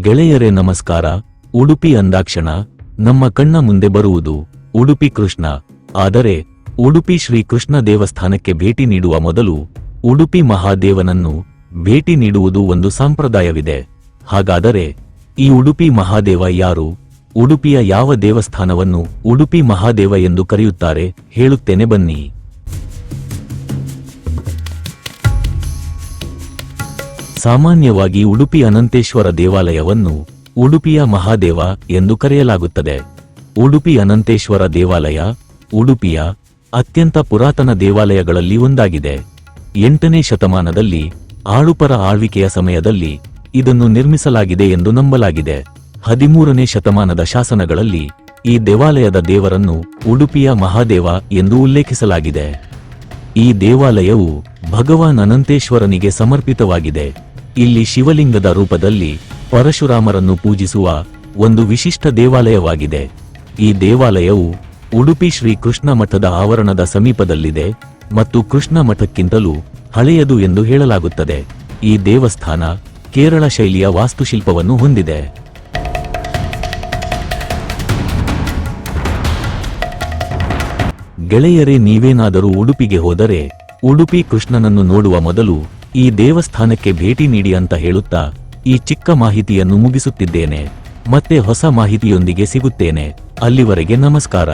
ಗೆಳೆಯರೇ ನಮಸ್ಕಾರ, ಉಡುಪಿ ಅಂದಾಕ್ಷಣ. ನಮ್ಮ ಕಣ್ಣ ಮುಂದೆ ಬರುವುದು ಉಡುಪಿ ಕೃಷ್ಣ. ಆದರೆ, ಉಡುಪಿ ಶ್ರೀ ಕೃಷ್ಣ ದೇವಸ್ಥಾನಕ್ಕೆ ಭೇಟಿ ನೀಡುವ ಮೊದಲು ಉಡುಪಿ ಮಹಾದೇವನನ್ನು ಭೇಟಿ ನೀಡುವುದು ಒಂದು ಸಂಪ್ರದಾಯವಿದೆ. ಹಾಗಾದರೆ, ಈ ಉಡುಪಿ ಮಹಾದೇವ ಯಾರು? ಉಡುಪಿಯ ಯಾವ ದೇವಸ್ಥಾನವನ್ನು ಉಡುಪಿ ಮಹಾದೇವ ಎಂದು ಕರೆಯುತ್ತಾರೆ? ಹೇಳುತ್ತೇನೆ ಬನ್ನಿ. ಸಾಮಾನ್ಯವಾಗಿ ಉಡುಪಿ ಅನಂತೇಶ್ವರ ದೇವಾಲಯವನ್ನು ಉಡುಪಿಯ ಮಹಾದೇವ ಎಂದು ಕರೆಯಲಾಗುತ್ತದೆ. ಉಡುಪಿ ಅನಂತೇಶ್ವರ ದೇವಾಲಯ ಉಡುಪಿಯ ಅತ್ಯಂತ ಪುರಾತನ ದೇವಾಲಯಗಳಲ್ಲಿ ಒಂದಾಗಿದೆ. ಎಂಟನೇ ಶತಮಾನದಲ್ಲಿ ಆಳುಪರ ಆಳ್ವಿಕೆಯ ಸಮಯದಲ್ಲಿ ಇದನ್ನು ನಿರ್ಮಿಸಲಾಗಿದೆ ಎಂದು ನಂಬಲಾಗಿದೆ. ಹದಿಮೂರನೇ ಶತಮಾನದ ಶಾಸನಗಳಲ್ಲಿ ಈ ದೇವಾಲಯದ ದೇವರನ್ನು ಉಡುಪಿಯ ಮಹಾದೇವ ಎಂದು ಉಲ್ಲೇಖಿಸಲಾಗಿದೆ. ಈ ದೇವಾಲಯವು ಭಗವಾನ್ ಅನಂತೇಶ್ವರನಿಗೆ ಸಮರ್ಪಿತವಾಗಿದೆ. ಇಲ್ಲಿ ಶಿವಲಿಂಗದ ರೂಪದಲ್ಲಿ ಪರಶುರಾಮರನ್ನು ಪೂಜಿಸುವ ಒಂದು ವಿಶಿಷ್ಟ ದೇವಾಲಯವಾಗಿದೆ. ಈ ದೇವಾಲಯವು ಉಡುಪಿ ಶ್ರೀ ಕೃಷ್ಣ ಮಠದ ಆವರಣದ ಸಮೀಪದಲ್ಲಿದೆ ಮತ್ತು ಕೃಷ್ಣ ಮಠಕ್ಕಿಂತಲೂ ಹಳೆಯದು ಎಂದು ಹೇಳಲಾಗುತ್ತದೆ. ಈ ದೇವಸ್ಥಾನ ಕೇರಳ ಶೈಲಿಯ ವಾಸ್ತುಶಿಲ್ಪವನ್ನು ಹೊಂದಿದೆ. ಗೆಳೆಯರೇ, ನೀವೇನಾದರೂ ಉಡುಪಿಗೆ ಹೋದರೆ ಉಡುಪಿ ಕೃಷ್ಣನನ್ನು ನೋಡುವ ಮೊದಲು ಈ ದೇವಸ್ಥಾನಕ್ಕೆ ಭೇಟಿ ನೀಡಿ ಅಂತ ಹೇಳುತ್ತಾ ಈ ಚಿಕ್ಕ ಮಾಹಿತಿಯನ್ನು ಮುಗಿಸುತ್ತಿದ್ದೇನೆ. ಮತ್ತೆ ಹೊಸ ಮಾಹಿತಿಯೊಂದಿಗೆ ಸಿಗುತ್ತೇನೆ. ಅಲ್ಲಿವರೆಗೆ ನಮಸ್ಕಾರ.